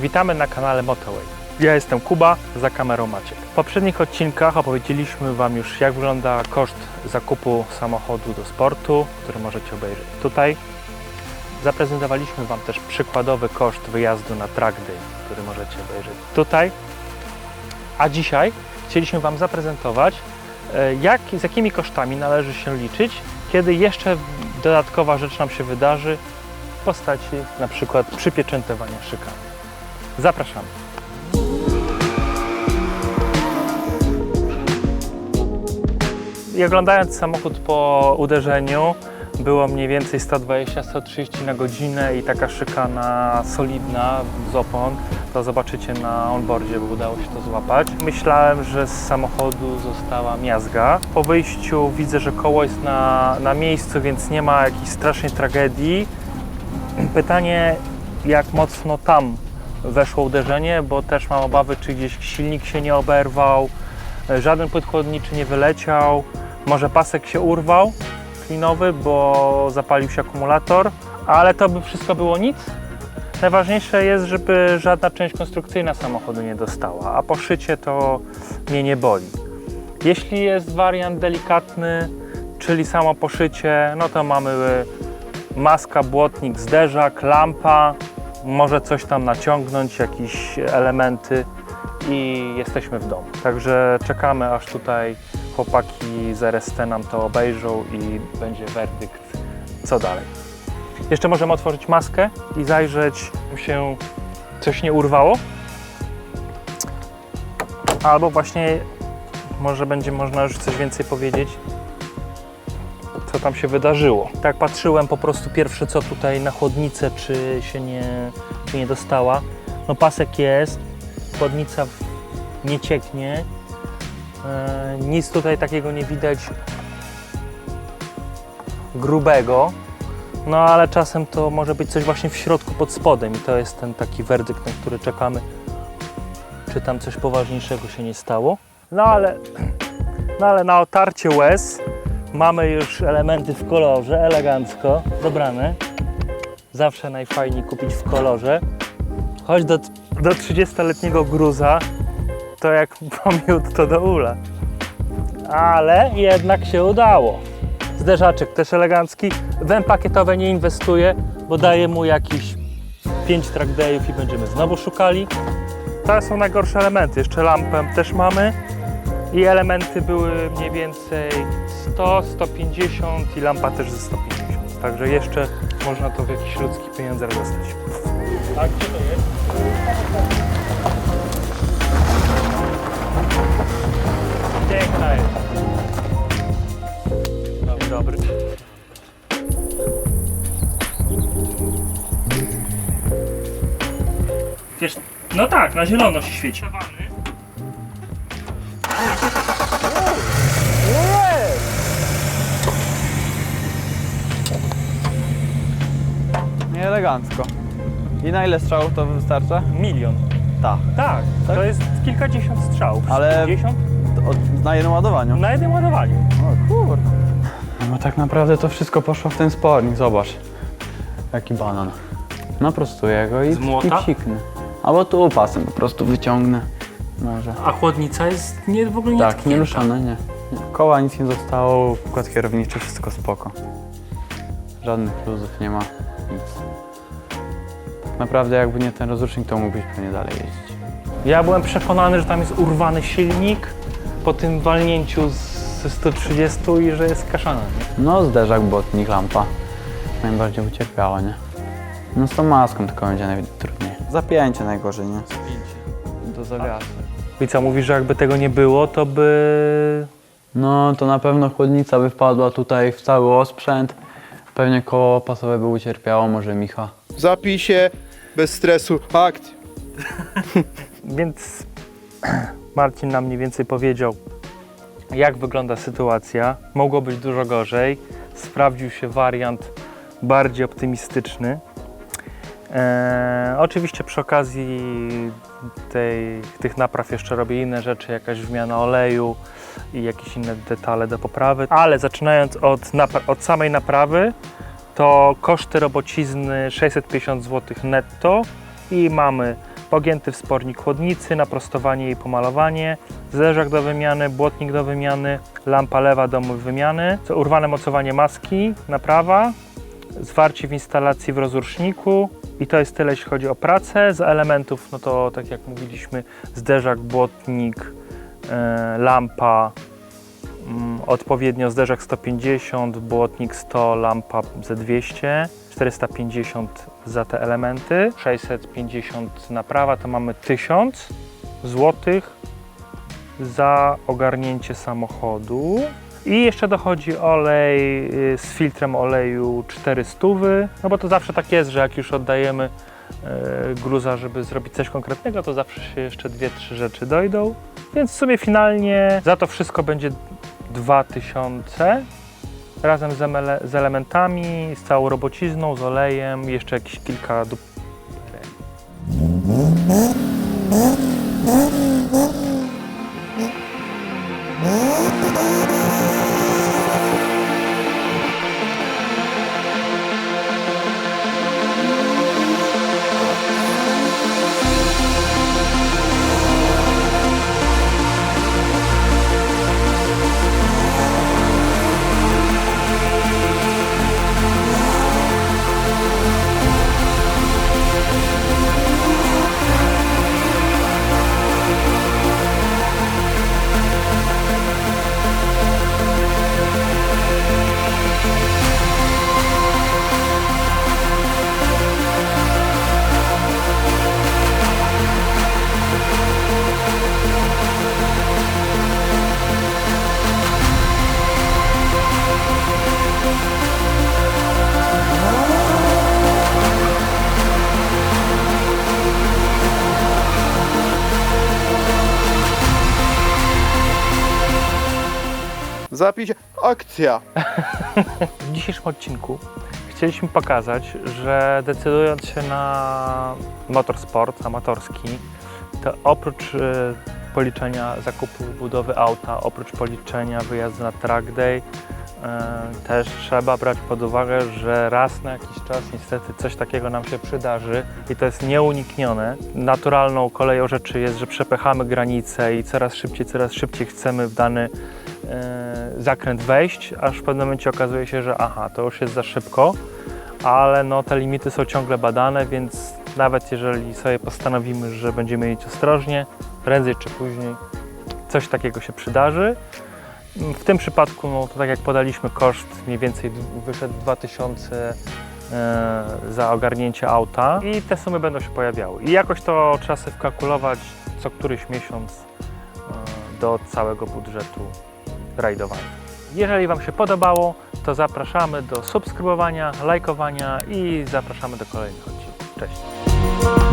Witamy na kanale Motorway. Ja jestem Kuba, za kamerą Maciek. W poprzednich odcinkach opowiedzieliśmy Wam już jak wygląda koszt zakupu samochodu do sportu, który możecie obejrzeć tutaj. Zaprezentowaliśmy Wam też przykładowy koszt wyjazdu na track day, który możecie obejrzeć tutaj. A dzisiaj chcieliśmy Wam zaprezentować, e, jak, z jakimi kosztami należy się liczyć, kiedy jeszcze dodatkowa rzecz nam się wydarzy w postaci na przykład przypieczętowania szykami. Zapraszamy. I oglądając samochód po uderzeniu, było mniej więcej 120-130 na godzinę i taka szykana solidna z opon, to zobaczycie na onboardzie, bo udało się to złapać. Myślałem, że z samochodu została miazga. Po wyjściu widzę, że koło jest na, na miejscu, więc nie ma jakiejś strasznej tragedii. Pytanie, jak mocno tam weszło uderzenie, bo też mam obawy, czy gdzieś silnik się nie oberwał, e, żaden płyn chłodniczy nie wyleciał, może pasek się urwał klinowy, bo zapalił się akumulator, ale to by wszystko było nic. Najważniejsze jest, żeby żadna część konstrukcyjna samochodu nie dostała, a poszycie to mnie nie boli. Jeśli jest wariant delikatny, czyli samo poszycie, no to mamy maska, błotnik, zderzak, lampa, może coś tam naciągnąć, jakieś elementy i jesteśmy w domu. Także czekamy aż tutaj chłopaki z RST nam to obejrzą i będzie werdykt co dalej. Jeszcze możemy otworzyć maskę i zajrzeć, mu się coś nie urwało. Albo właśnie może będzie można już coś więcej powiedzieć co tam się wydarzyło. Tak patrzyłem po prostu pierwsze co tutaj na chłodnicę, czy się nie, czy nie dostała. No pasek jest, chłodnica nie cieknie. E, nic tutaj takiego nie widać grubego. No ale czasem to może być coś właśnie w środku pod spodem i to jest ten taki werdykt, na który czekamy. Czy tam coś poważniejszego się nie stało. No ale, no ale na otarcie łez Mamy już elementy w kolorze, elegancko dobrane. Zawsze najfajniej kupić w kolorze. Choć do, do 30-letniego gruza, to jak pomiód to do ula. Ale jednak się udało. Zderzaczek też elegancki. Węd pakietowe nie inwestuję, bo daje mu jakiś 5 track dayów i będziemy znowu szukali. To są najgorsze elementy. Jeszcze lampę też mamy. I elementy były mniej więcej 100, 150 i lampa też ze 150. Także jeszcze można to w jakiś ludzki pieniądze dostać. A gdzie to jest? Piękna jest. Dzień dobry. Wiesz, no tak, na zielono się świeci. Nie elegancko. I na ile strzałów to wystarcza? Milion. Tak. Tak, Tak? to jest kilkadziesiąt strzałów. Ale- 50 na jednym ładowaniu. na jednym ładowaniu. O kurde. No tak naprawdę to wszystko poszło w ten spornik, zobacz. Jaki banan. Naprostuję go i, Z młota? i psiknę. Albo tu pasem po prostu wyciągnę. Może. A chłodnica jest nie, w ogóle nie Tak, nie ruszane, nie. nie. Koła nic nie zostało, układ kierowniczy, wszystko spoko. Żadnych luzów nie ma, nic. Tak naprawdę jakby nie ten rozrusznik, to mógłbyś pewnie dalej jeździć. Ja byłem przekonany, że tam jest urwany silnik po tym walnięciu ze 130 i że jest kaszana. Nie? No zderzak, botnik, lampa. Najbardziej ucierpiała, nie? No z tą maską tylko będzie najtrudniej. Zapięcie najgorzej, nie? Zapięcie. Do zawiasu. I co, mówisz, że jakby tego nie było, to by... No to na pewno chłodnica by wpadła tutaj w cały osprzęt. Pewnie koło pasowe by ucierpiało, może Micha. W zapisie, bez stresu, akt. Więc Marcin nam mniej więcej powiedział, jak wygląda sytuacja. Mogło być dużo gorzej. Sprawdził się wariant bardziej optymistyczny. Eee, oczywiście przy okazji tej, tych napraw jeszcze robię inne rzeczy, jakaś wymiana oleju i jakieś inne detale do poprawy. Ale zaczynając od, od samej naprawy, to koszty robocizny 650 zł netto i mamy pogięty wspornik chłodnicy, naprostowanie i pomalowanie, zderzak do wymiany, błotnik do wymiany, lampa lewa do wymiany, urwane mocowanie maski, naprawa, zwarcie w instalacji w rozruszniku i to jest tyle, jeśli chodzi o pracę. Z elementów, no to tak jak mówiliśmy, zderzak, błotnik, lampa, mm, odpowiednio zderzak 150, błotnik 100, lampa ze 200, 450 za te elementy, 650 naprawa, to mamy 1000 złotych za ogarnięcie samochodu. I jeszcze dochodzi olej y, z filtrem oleju 400, no bo to zawsze tak jest, że jak już oddajemy gruza, żeby zrobić coś konkretnego, to zawsze się jeszcze dwie, trzy rzeczy dojdą. Więc w sumie finalnie za to wszystko będzie 2000 razem z, z elementami, z całą robocizną, z olejem, jeszcze jakieś kilka dup. W zapisie akcja. W dzisiejszym odcinku chcieliśmy pokazać, że decydując się na motorsport amatorski, to oprócz e, policzenia zakupu budowy auta, oprócz policzenia wyjazdu na track day, e, też trzeba brać pod uwagę, że raz na jakiś czas niestety coś takiego nam się przydarzy i to jest nieuniknione. Naturalną koleją rzeczy jest, że przepychamy granice i coraz szybciej, coraz szybciej chcemy w dany zakręt wejść, aż w pewnym momencie okazuje się, że aha, to już jest za szybko, ale no, te limity są ciągle badane, więc nawet jeżeli sobie postanowimy, że będziemy jeździć ostrożnie, prędzej czy później coś takiego się przydarzy. W tym przypadku, no, to tak jak podaliśmy, koszt mniej więcej wyszedł 2000 e, za ogarnięcie auta i te sumy będą się pojawiały. I jakoś to trzeba sobie wkalkulować co któryś miesiąc e, do całego budżetu rajdowania. Jeżeli Wam się podobało, to zapraszamy do subskrybowania, lajkowania i zapraszamy do kolejnych odcinków. Cześć!